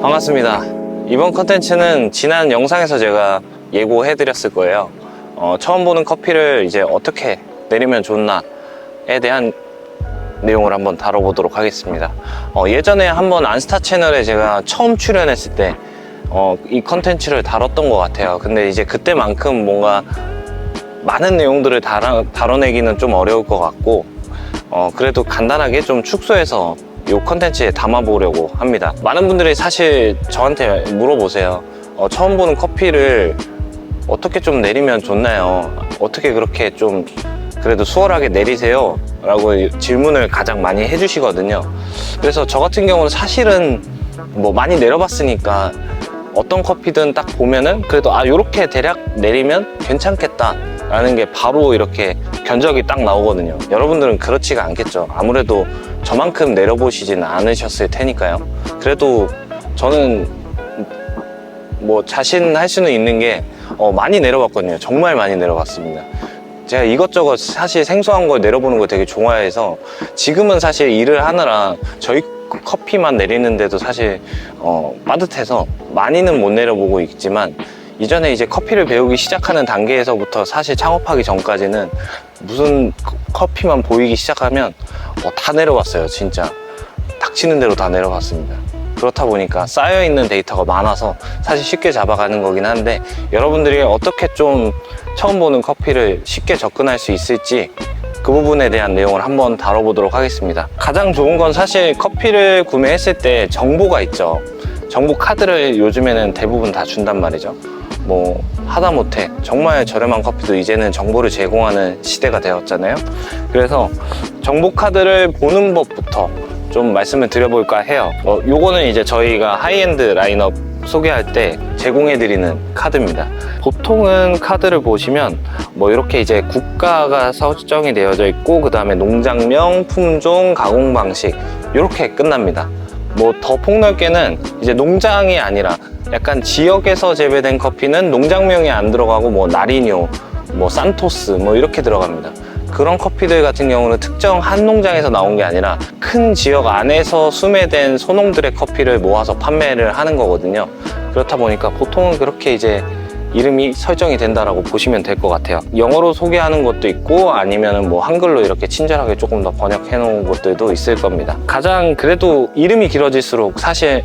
반갑습니다. 이번 컨텐츠는 지난 영상에서 제가 예고해 드렸을 거예요. 어, 처음 보는 커피를 이제 어떻게 내리면 좋나에 대한 내용을 한번 다뤄보도록 하겠습니다. 어, 예전에 한번 안스타 채널에 제가 처음 출연했을 때, 어, 이 컨텐츠를 다뤘던 것 같아요. 근데 이제 그때만큼 뭔가 많은 내용들을 다뤄, 다뤄내기는 좀 어려울 것 같고, 어, 그래도 간단하게 좀 축소해서 이 컨텐츠에 담아보려고 합니다. 많은 분들이 사실 저한테 물어보세요. 어, 처음 보는 커피를 어떻게 좀 내리면 좋나요? 어떻게 그렇게 좀 그래도 수월하게 내리세요? 라고 질문을 가장 많이 해주시거든요. 그래서 저 같은 경우는 사실은 뭐 많이 내려봤으니까 어떤 커피든 딱 보면은 그래도 아, 요렇게 대략 내리면 괜찮겠다. 라는 게 바로 이렇게 견적이 딱 나오거든요. 여러분들은 그렇지가 않겠죠. 아무래도 저만큼 내려보시지는 않으셨을 테니까요. 그래도 저는 뭐 자신할 수는 있는 게 어, 많이 내려봤거든요. 정말 많이 내려봤습니다. 제가 이것저것 사실 생소한 걸 내려보는 걸 되게 좋아해서 지금은 사실 일을 하느라 저희 커피만 내리는데도 사실 어, 빠듯해서 많이는 못 내려보고 있지만 이전에 이제 커피를 배우기 시작하는 단계에서부터 사실 창업하기 전까지는 무슨 커- 커피만 보이기 시작하면 어, 다 내려봤어요 진짜 닥치는 대로 다 내려봤습니다 그렇다 보니까 쌓여있는 데이터가 많아서 사실 쉽게 잡아가는 거긴 한데 여러분들이 어떻게 좀 처음 보는 커피를 쉽게 접근할 수 있을지 그 부분에 대한 내용을 한번 다뤄보도록 하겠습니다. 가장 좋은 건 사실 커피를 구매했을 때 정보가 있죠. 정보 카드를 요즘에는 대부분 다 준단 말이죠. 뭐 하다못해 정말 저렴한 커피도 이제는 정보를 제공하는 시대가 되었잖아요. 그래서 정보 카드를 보는 법부터 좀 말씀을 드려볼까 해요. 어, 요거는 이제 저희가 하이엔드 라인업 소개할 때 제공해드리는 카드입니다. 보통은 카드를 보시면 뭐 이렇게 이제 국가가 설정이 되어져 있고 그 다음에 농장명, 품종, 가공 방식 이렇게 끝납니다. 뭐 더 폭넓게는 이제 농장이 아니라 약간 지역에서 재배된 커피는 농장명이 안 들어가고 뭐 나리뇨, 뭐 산토스 뭐 이렇게 들어갑니다. 그런 커피들 같은 경우는 특정 한 농장에서 나온 게 아니라 큰 지역 안에서 수매된 소농들의 커피를 모아서 판매를 하는 거거든요. 그렇다 보니까 보통은 그렇게 이제 이름이 설정이 된다라고 보시면 될 것 같아요. 영어로 소개하는 것도 있고 아니면은 뭐 한글로 이렇게 친절하게 조금 더 번역해 놓은 것들도 있을 겁니다. 가장 그래도 이름이 길어질수록 사실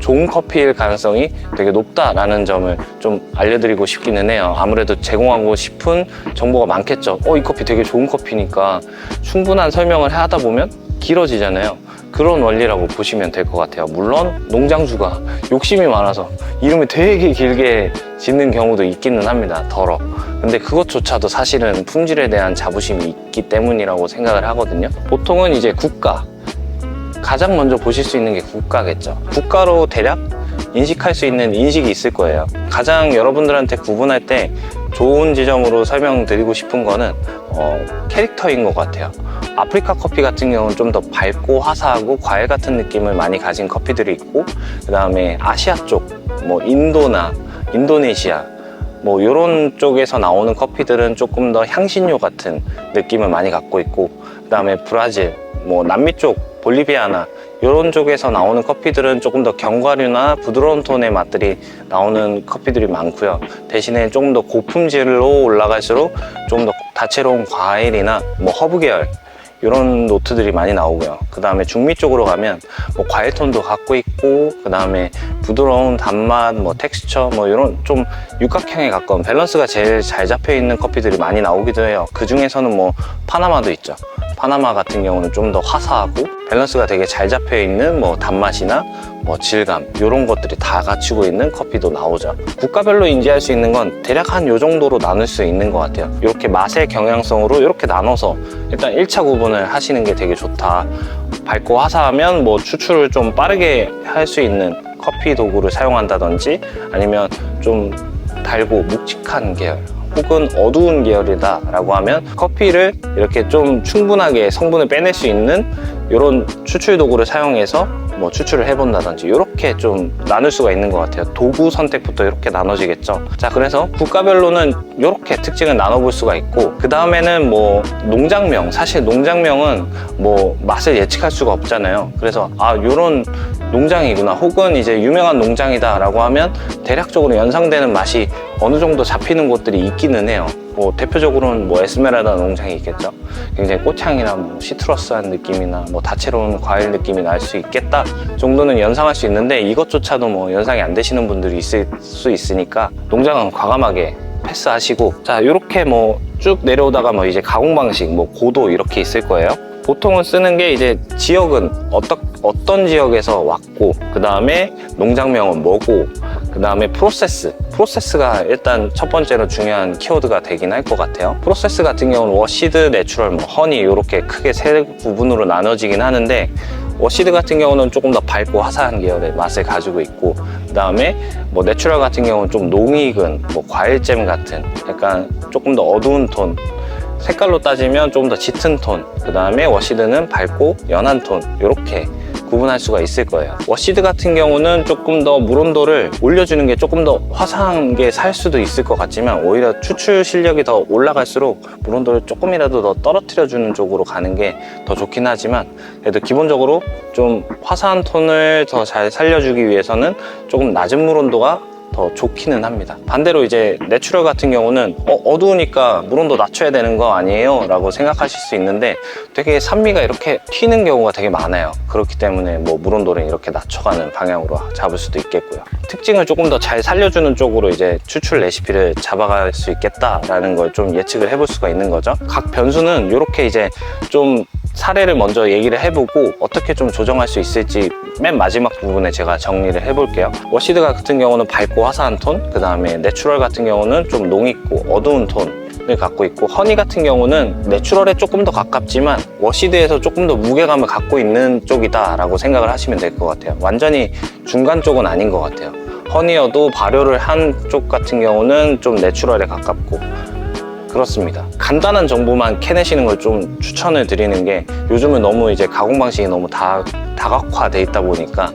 좋은 커피일 가능성이 되게 높다라는 점을 좀 알려드리고 싶기는 해요. 아무래도 제공하고 싶은 정보가 많겠죠. 어, 이 커피 되게 좋은 커피니까 충분한 설명을 하다 보면 길어지잖아요. 그런 원리라고 보시면 될 것 같아요. 물론 농장주가 욕심이 많아서 이름을 되게 길게 짓는 경우도 있기는 합니다. 덜어. 근데 그것조차도 사실은 품질에 대한 자부심이 있기 때문이라고 생각을 하거든요. 보통은 이제 국가, 가장 먼저 보실 수 있는 게 국가겠죠. 국가로 대략 인식할 수 있는 인식이 있을 거예요. 가장 여러분들한테 구분할 때 좋은 지점으로 설명드리고 싶은 거는 어, 캐릭터인 것 같아요. 아프리카 커피 같은 경우는 좀 더 밝고 화사하고 과일 같은 느낌을 많이 가진 커피들이 있고 그 다음에 아시아 쪽, 뭐 인도나 인도네시아 뭐 이런 쪽에서 나오는 커피들은 조금 더 향신료 같은 느낌을 많이 갖고 있고 그 다음에 브라질, 뭐 남미 쪽 볼리비아나 이런 쪽에서 나오는 커피들은 조금 더 견과류나 부드러운 톤의 맛들이 나오는 커피들이 많고요. 대신에 조금 더 고품질로 올라갈수록 좀 더 다채로운 과일이나 뭐 허브 계열 이런 노트들이 많이 나오고요. 그 다음에 중미 쪽으로 가면 뭐 과일 톤도 갖고 있고 그 다음에 부드러운 단맛, 뭐 텍스처 뭐 이런 좀 육각형에 가까운 밸런스가 제일 잘 잡혀 있는 커피들이 많이 나오기도 해요. 그 중에서는 뭐 파나마도 있죠. 파나마 같은 경우는 좀 더 화사하고 밸런스가 되게 잘 잡혀 있는 뭐 단맛이나 뭐 질감 이런 것들이 다 갖추고 있는 커피도 나오죠. 국가별로 인지할 수 있는 건 대략 한 요 정도로 나눌 수 있는 것 같아요. 이렇게 맛의 경향성으로 이렇게 나눠서 일단 1차 구분을 하시는 게 되게 좋다. 밝고 화사하면 뭐 추출을 좀 빠르게 할 수 있는 커피 도구를 사용한다든지 아니면 좀 달고 묵직한 계열 혹은 어두운 계열이다 라고 하면 커피를 이렇게 좀 충분하게 성분을 빼낼 수 있는 이런 추출 도구를 사용해서 뭐 추출을 해본다든지 이렇게 좀 나눌 수가 있는 것 같아요. 도구 선택부터 이렇게 나눠지겠죠. 자, 그래서 국가별로는 이렇게 특징을 나눠볼 수가 있고 그 다음에는 뭐 농장명 사실 농장명은 뭐 맛을 예측할 수가 없잖아요. 그래서 아 이런 농장이구나 혹은 이제 유명한 농장이다 라고 하면 대략적으로 연상되는 맛이 어느 정도 잡히는 곳들이 있기는 해요. 뭐 대표적으로는 뭐 에스메랄다 농장이 있겠죠. 굉장히 꽃향이나 뭐 시트러스한 느낌이나 뭐 다채로운 과일 느낌이 날 수 있겠다 정도는 연상할 수 있는데 이것조차도 뭐 연상이 안 되시는 분들이 있을 수 있으니까 농장은 과감하게 패스하시고 자 이렇게 뭐 쭉 내려오다가 뭐 이제 가공 방식 뭐 고도 이렇게 있을 거예요. 보통은 쓰는 게 이제 지역은 어떤 어떤 지역에서 왔고 그 다음에 농장명은 뭐고 그 다음에 프로세스. 프로세스가 일단 첫 번째로 중요한 키워드가 되긴 할 것 같아요. 프로세스 같은 경우는 워시드, 내추럴, 뭐 허니 이렇게 크게 세 부분으로 나눠지긴 하는데 워시드 같은 경우는 조금 더 밝고 화사한 계열의 맛을 가지고 있고 그 다음에 뭐 내추럴 같은 경우는 좀 농익은 뭐 과일잼 같은 약간 조금 더 어두운 톤 색깔로 따지면 조금 더 짙은 톤, 그 다음에 워시드는 밝고 연한 톤, 이렇게 구분할 수가 있을 거예요. 워시드 같은 경우는 조금 더 물 온도를 올려주는 게 조금 더 화사한 게 살 수도 있을 것 같지만 오히려 추출 실력이 더 올라갈수록 물 온도를 조금이라도 더 떨어뜨려 주는 쪽으로 가는 게 더 좋긴 하지만 그래도 기본적으로 좀 화사한 톤을 더 잘 살려주기 위해서는 조금 낮은 물 온도가 더 좋기는 합니다. 반대로 이제 내추럴 같은 경우는 어, 두우니까 물온도 낮춰야 되는 거 아니에요? 라고 생각하실 수 있는데 되게 산미가 이렇게 튀는 경우가 되게 많아요. 그렇기 때문에 뭐 물온도를 이렇게 낮춰가는 방향으로 잡을 수도 있겠고요. 특징을 조금 더 잘 살려주는 쪽으로 이제 추출 레시피를 잡아갈 수 있겠다라는 걸 좀 예측을 해볼 수가 있는 거죠. 각 변수는 이렇게 이제 좀 사례를 먼저 얘기를 해보고 어떻게 좀 조정할 수 있을지 맨 마지막 부분에 제가 정리를 해볼게요. 워시드 같은 경우는 밝고 화사한 톤, 그 다음에 내추럴 같은 경우는 좀 농익고 어두운 톤 을 갖고 있고 허니 같은 경우는 내추럴에 조금 더 가깝지만 워시드에서 조금 더 무게감을 갖고 있는 쪽이다 라고 생각을 하시면 될 것 같아요. 완전히 중간 쪽은 아닌 것 같아요. 허니여도 발효를 한 쪽 같은 경우는 좀 내추럴에 가깝고 그렇습니다. 간단한 정보만 캐내시는 걸 좀 추천을 드리는 게 요즘은 너무 이제 가공 방식이 너무 다 다각화돼 있다 보니까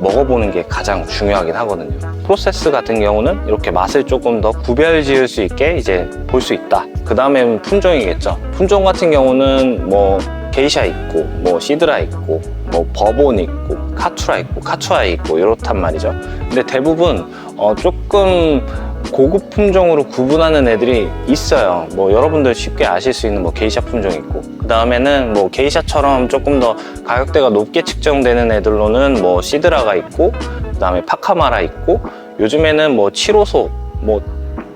먹어보는 게 가장 중요하긴 하거든요. 프로세스 같은 경우는 이렇게 맛을 조금 더 구별 지을 수 있게 이제 볼 수 있다. 그 다음엔 품종이겠죠. 품종 같은 경우는 뭐 게이샤 있고, 뭐 시드라 있고, 뭐 버본 있고, 카투라 있고, 카투아 있고 이렇단 말이죠. 근데 대부분 어 조금 고급 품종으로 구분하는 애들이 있어요. 뭐 여러분들 쉽게 아실 수 있는 뭐 게이샤 품종 있고 그 다음에는 뭐 게이샤처럼 조금 더 가격대가 높게 측정되는 애들로는 뭐 시드라가 있고 그 다음에 파카마라 있고 요즘에는 뭐 7호소 뭐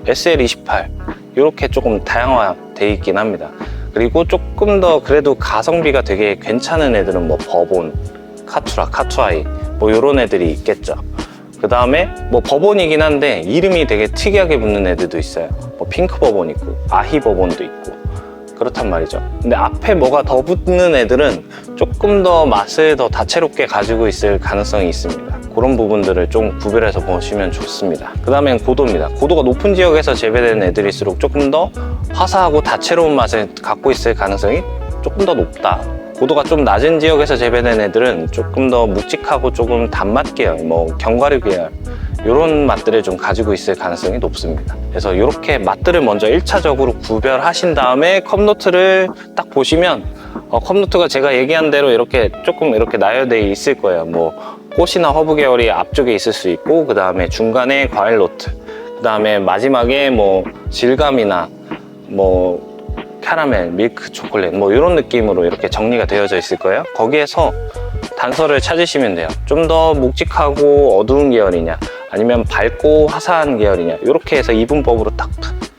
SL28 이렇게 조금 다양화돼 있긴 합니다. 그리고 조금 더 그래도 가성비가 되게 괜찮은 애들은 뭐 버본, 카투라, 카투아이 뭐 이런 애들이 있겠죠. 그 다음에 뭐 버본이긴 한데 이름이 되게 특이하게 붙는 애들도 있어요. 뭐 핑크 버본 있고 아히 버본도 있고 그렇단 말이죠. 근데 앞에 뭐가 더 붙는 애들은 조금 더 맛을 더 다채롭게 가지고 있을 가능성이 있습니다. 그런 부분들을 좀 구별해서 보시면 좋습니다. 그 다음엔 고도입니다. 고도가 높은 지역에서 재배되는 애들일수록 조금 더 화사하고 다채로운 맛을 갖고 있을 가능성이 조금 더 높다. 고도가 좀 낮은 지역에서 재배된 애들은 조금 더 묵직하고 조금 단맛 계열, 뭐 견과류 계열 이런 맛들을 좀 가지고 있을 가능성이 높습니다. 그래서 이렇게 맛들을 먼저 1차적으로 구별하신 다음에 컵노트를 딱 보시면 어, 컵노트가 제가 얘기한 대로 이렇게 조금 이렇게 나열되어 있을 거예요. 뭐 꽃이나 허브 계열이 앞쪽에 있을 수 있고 그 다음에 중간에 과일 노트, 그 다음에 마지막에 뭐 질감이나 뭐 캐러멜, 밀크 초콜릿 뭐 이런 느낌으로 이렇게 정리가 되어져 있을 거예요. 거기에서 단서를 찾으시면 돼요. 좀 더 묵직하고 어두운 계열이냐, 아니면 밝고 화사한 계열이냐, 이렇게 해서 이분법으로 딱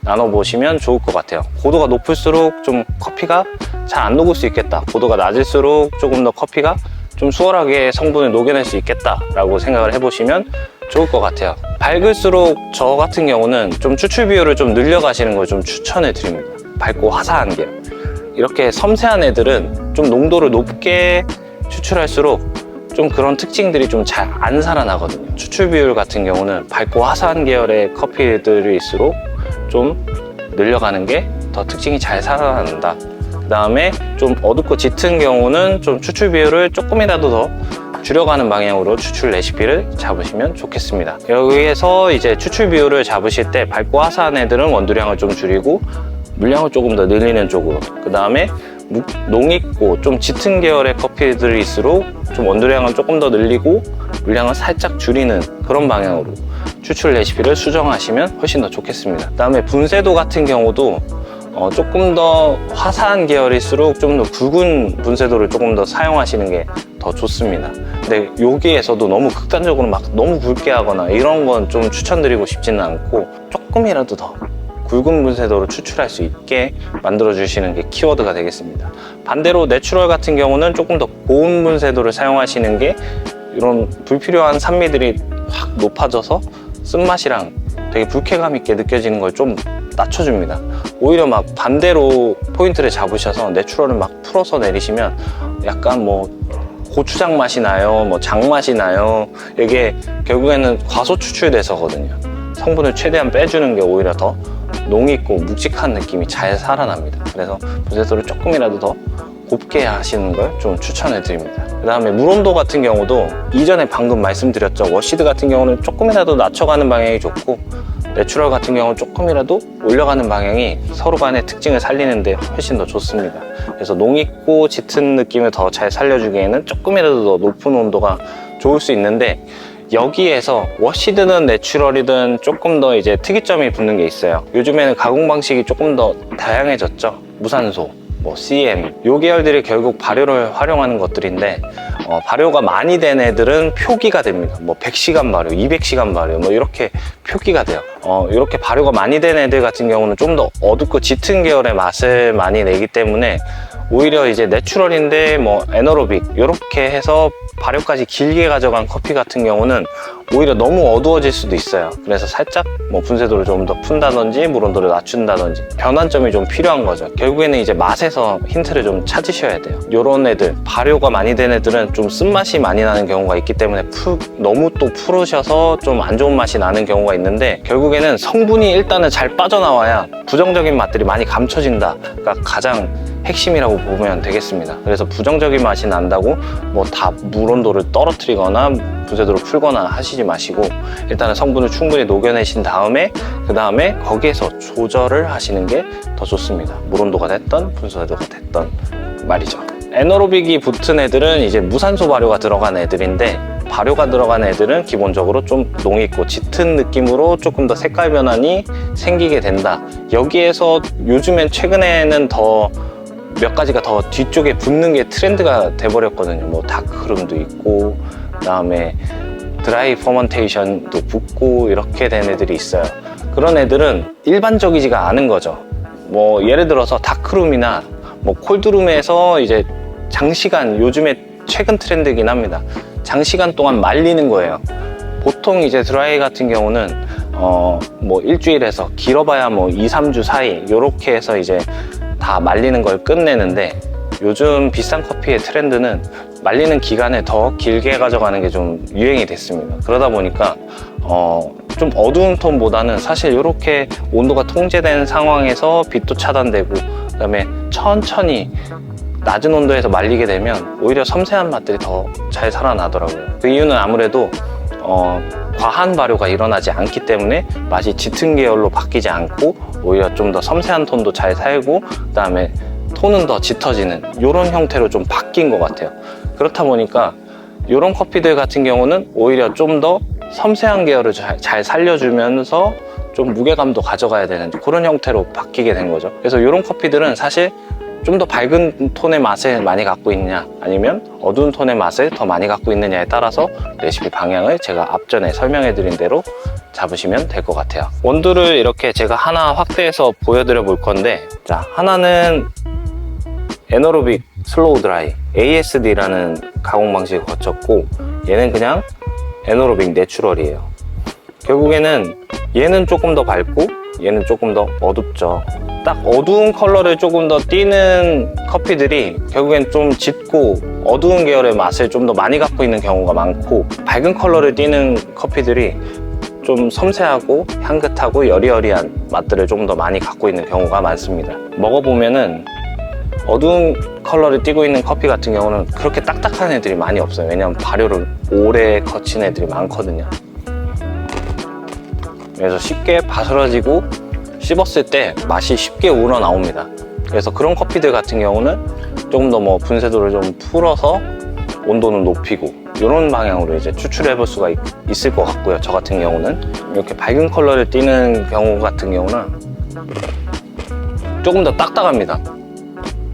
나눠보시면 좋을 것 같아요. 고도가 높을수록 좀 커피가 잘 안 녹을 수 있겠다. 고도가 낮을수록 조금 더 커피가 좀 수월하게 성분을 녹여낼 수 있겠다라고 생각을 해보시면 좋을 것 같아요. 밝을수록 저 같은 경우는 좀 추출 비율을 좀 늘려가시는 걸 좀 추천해 드립니다. 밝고 화사한 계열. 이렇게 섬세한 애들은 좀 농도를 높게 추출할수록 좀 그런 특징들이 좀 잘 안 살아나거든요. 추출 비율 같은 경우는 밝고 화사한 계열의 커피들일수록 좀 늘려가는 게 더 특징이 잘 살아난다. 그 다음에 좀 어둡고 짙은 경우는 좀 추출 비율을 조금이라도 더 줄여가는 방향으로 추출 레시피를 잡으시면 좋겠습니다. 여기에서 이제 추출 비율을 잡으실 때 밝고 화사한 애들은 원두량을 좀 줄이고 물량을 조금 더 늘리는 쪽으로 그 다음에 묵- 농익고 좀 짙은 계열의 커피들일수록 좀 원두량을 조금 더 늘리고 물량을 살짝 줄이는 그런 방향으로 추출 레시피를 수정하시면 훨씬 더 좋겠습니다. 그 다음에 분쇄도 같은 경우도 어, 조금 더 화사한 계열일수록 좀 더 굵은 분쇄도를 조금 더 사용하시는 게 더 좋습니다. 근데 여기에서도 너무 극단적으로 막 너무 굵게 하거나 이런 건 좀 추천드리고 싶지는 않고 조금이라도 더 굵은 분쇄도로 추출할 수 있게 만들어 주시는 게 키워드가 되겠습니다. 반대로 내추럴 같은 경우는 조금 더 고운 분쇄도를 사용하시는 게 이런 불필요한 산미들이 확 높아져서 쓴맛이랑 되게 불쾌감 있게 느껴지는 걸 좀 낮춰줍니다. 오히려 막 반대로 포인트를 잡으셔서 내추럴을 막 풀어서 내리시면 약간 뭐 고추장 맛이 나요, 뭐 장맛이 나요. 이게 결국에는 과소 추출돼서거든요. 성분을 최대한 빼주는 게 오히려 더 농익고 묵직한 느낌이 잘 살아납니다. 그래서 분쇄도를 조금이라도 더 곱게 하시는 걸 좀 추천해 드립니다. 그 다음에 물온도 같은 경우도 이전에 방금 말씀드렸죠. 워시드 같은 경우는 조금이라도 낮춰가는 방향이 좋고 내추럴 같은 경우는 조금이라도 올려가는 방향이 서로 간의 특징을 살리는데 훨씬 더 좋습니다. 그래서 농익고 짙은 느낌을 더 잘 살려주기에는 조금이라도 더 높은 온도가 좋을 수 있는데 여기에서 워시드는 내추럴이든 조금 더 이제 특이점이 붙는 게 있어요. 요즘에는 가공 방식이 조금 더 다양해졌죠. 무산소, 뭐 CM 요 계열들이 결국 발효를 활용하는 것들인데 어, 발효가 많이 된 애들은 표기가 됩니다. 뭐 100시간 발효, 200시간 발효 뭐 이렇게 표기가 돼요. 어, 이렇게 발효가 많이 된 애들 같은 경우는 좀 더 어둡고 짙은 계열의 맛을 많이 내기 때문에 오히려 이제 내추럴인데 뭐 에너로빅 이렇게 해서 발효까지 길게 가져간 커피 같은 경우는 오히려 너무 어두워질 수도 있어요. 그래서 살짝 뭐 분쇄도를 좀 더 푼다든지 물 온도를 낮춘다든지 변환점이 좀 필요한 거죠. 결국에는 이제 맛에서 힌트를 좀 찾으셔야 돼요. 요런 애들 발효가 많이 된 애들은 좀 쓴맛이 많이 나는 경우가 있기 때문에 푸- 너무 또 푸르셔서 좀 안 좋은 맛이 나는 경우가 있는데 결국에는 성분이 일단은 잘 빠져나와야 부정적인 맛들이 많이 감춰진다 가 가장 핵심이라고 보면 되겠습니다. 그래서 부정적인 맛이 난다고 뭐 다 물 온도를 떨어뜨리거나 분쇄도를 풀거나 하시지 마시고 일단은 성분을 충분히 녹여내신 다음에 그 다음에 거기에서 조절을 하시는 게 더 좋습니다. 물 온도가 됐던 분쇄도가 됐던 말이죠. 에너로빅이 붙은 애들은 이제 무산소 발효가 들어간 애들인데 발효가 들어간 애들은 기본적으로 좀 농익고 짙은 느낌으로 조금 더 색깔 변환이 생기게 된다. 여기에서 요즘엔 최근에는 더 몇 가지가 더 뒤쪽에 붙는 게 트렌드가 돼버렸거든요. 뭐 다크룸도 있고, 그다음에 드라이 퍼먼테이션도 붙고 이렇게 된 애들이 있어요. 그런 애들은 일반적이지가 않은 거죠. 뭐 예를 들어서 다크룸이나 뭐 콜드룸에서 이제 장시간 요즘에 최근 트렌드이긴 합니다. 장시간 동안 말리는 거예요. 보통 이제 드라이 같은 경우는 어 뭐 일주일에서 길어봐야 뭐 2, 3주 사이 요렇게 해서 이제 다 말리는 걸 끝내는데 요즘 비싼 커피의 트렌드는 말리는 기간을 더 길게 가져가는 게 좀 유행이 됐습니다. 그러다 보니까 어, 좀 어두운 톤보다는 사실 이렇게 온도가 통제된 상황에서 빛도 차단되고 그다음에 천천히 낮은 온도에서 말리게 되면 오히려 섬세한 맛들이 더 잘 살아나더라고요. 그 이유는 아무래도 어, 과한 발효가 일어나지 않기 때문에 맛이 짙은 계열로 바뀌지 않고 오히려 좀 더 섬세한 톤도 잘 살고 그다음에 톤은 더 짙어지는 이런 형태로 좀 바뀐 것 같아요. 그렇다 보니까 이런 커피들 같은 경우는 오히려 좀 더 섬세한 계열을 잘, 잘 살려주면서 좀 무게감도 가져가야 되는 그런 형태로 바뀌게 된 거죠. 그래서 이런 커피들은 사실 좀 더 밝은 톤의 맛을 많이 갖고 있냐 아니면 어두운 톤의 맛을 더 많이 갖고 있느냐에 따라서 레시피 방향을 제가 앞전에 설명해 드린 대로 잡으시면 될 것 같아요 원두를 이렇게 제가 하나 확대해서 보여드려 볼 건데 자 하나는 에너로빅 슬로우 드라이 ASD라는 가공 방식을 거쳤고 얘는 그냥 에너로빅 내추럴이에요 결국에는 얘는 조금 더 밝고 얘는 조금 더 어둡죠. 딱 어두운 컬러를 조금 더 띄는 커피들이 결국엔 좀 짙고 어두운 계열의 맛을 좀 더 많이 갖고 있는 경우가 많고 밝은 컬러를 띄는 커피들이 좀 섬세하고 향긋하고 여리여리한 맛들을 좀 더 많이 갖고 있는 경우가 많습니다. 먹어보면은 어두운 컬러를 띠고 있는 커피 같은 경우는 그렇게 딱딱한 애들이 많이 없어요. 왜냐면 발효를 오래 거친 애들이 많거든요. 그래서 쉽게 바스러지고 씹었을 때 맛이 쉽게 우러나옵니다. 그래서 그런 커피들 같은 경우는 조금 더 뭐 분쇄도를 좀 풀어서 온도는 높이고 이런 방향으로 이제 추출해 볼 수가 있, 있을 것 같고요. 저 같은 경우는 이렇게 밝은 컬러를 띠는 경우 같은 경우는 조금 더 딱딱합니다.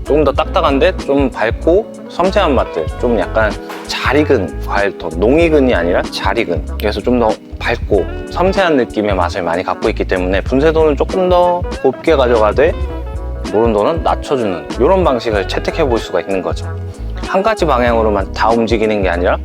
조금 더 딱딱한데 좀 밝고 섬세한 맛들 좀 약간 잘 익은 과일톤 농익은이 아니라 잘 익은 그래서 좀 더 밝고 섬세한 느낌의 맛을 많이 갖고 있기 때문에 분쇄도는 조금 더 곱게 가져가되 노른도는 낮춰주는 이런 방식을 채택해 볼 수가 있는 거죠. 한 가지 방향으로만 다 움직이는 게 아니라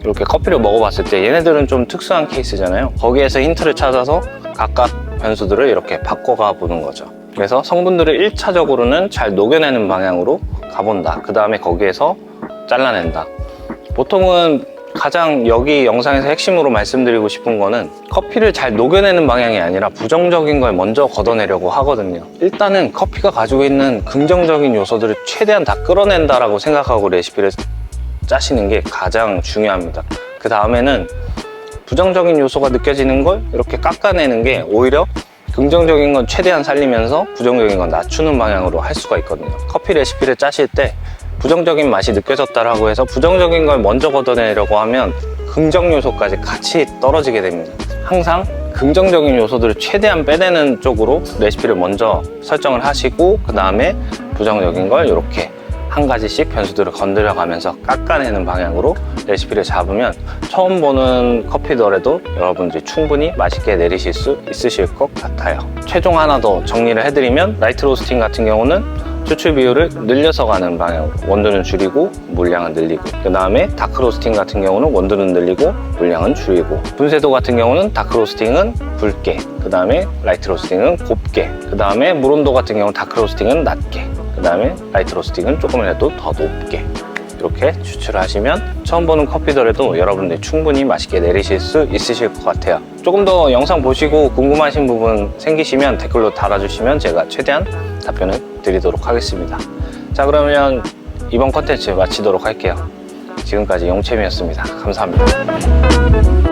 이렇게 커피를 먹어봤을 때 얘네들은 좀 특수한 케이스잖아요. 거기에서 힌트를 찾아서 각각 변수들을 이렇게 바꿔가 보는 거죠. 그래서 성분들을 1차적으로는 잘 녹여내는 방향으로 가본다. 그 다음에 거기에서 잘라낸다 보통은 가장 여기 영상에서 핵심으로 말씀드리고 싶은 거는 커피를 잘 녹여내는 방향이 아니라 부정적인 걸 먼저 걷어내려고 하거든요. 일단은 커피가 가지고 있는 긍정적인 요소들을 최대한 다 끌어낸다라고 생각하고 레시피를 짜시는 게 가장 중요합니다. 그 다음에는 부정적인 요소가 느껴지는 걸 이렇게 깎아내는 게 오히려 긍정적인 건 최대한 살리면서 부정적인 건 낮추는 방향으로 할 수가 있거든요. 커피 레시피를 짜실 때 부정적인 맛이 느껴졌다라고 해서 부정적인 걸 먼저 걷어내려고 하면 긍정 요소까지 같이 떨어지게 됩니다. 항상 긍정적인 요소들을 최대한 빼내는 쪽으로 레시피를 먼저 설정을 하시고 그 다음에 부정적인 걸 이렇게 한 가지씩 변수들을 건드려 가면서 깎아내는 방향으로 레시피를 잡으면 처음 보는 커피더라도 여러분들이 충분히 맛있게 내리실 수 있으실 것 같아요. 최종 하나 더 정리를 해드리면 라이트 로스팅 같은 경우는 추출 비율을 늘려서 가는 방향 원두는 줄이고 물량은 늘리고 그 다음에 다크 로스팅 같은 경우는 원두는 늘리고 물량은 줄이고 분쇄도 같은 경우는 다크 로스팅은 굵게 그 다음에 라이트 로스팅은 곱게 그 다음에 물온도 같은 경우는 다크 로스팅은 낮게 그 다음에 라이트 로스팅은 조금이라도 더 높게. 이렇게 추출을 하시면 처음 보는 커피더라도 여러분들 충분히 맛있게 내리실 수 있으실 것 같아요. 조금 더 영상 보시고 궁금하신 부분 생기시면 댓글로 달아주시면 제가 최대한 답변을 드리도록 하겠습니다. 자 그러면 이번 컨텐츠 마치도록 할게요. 지금까지 용채미였습니다. 감사합니다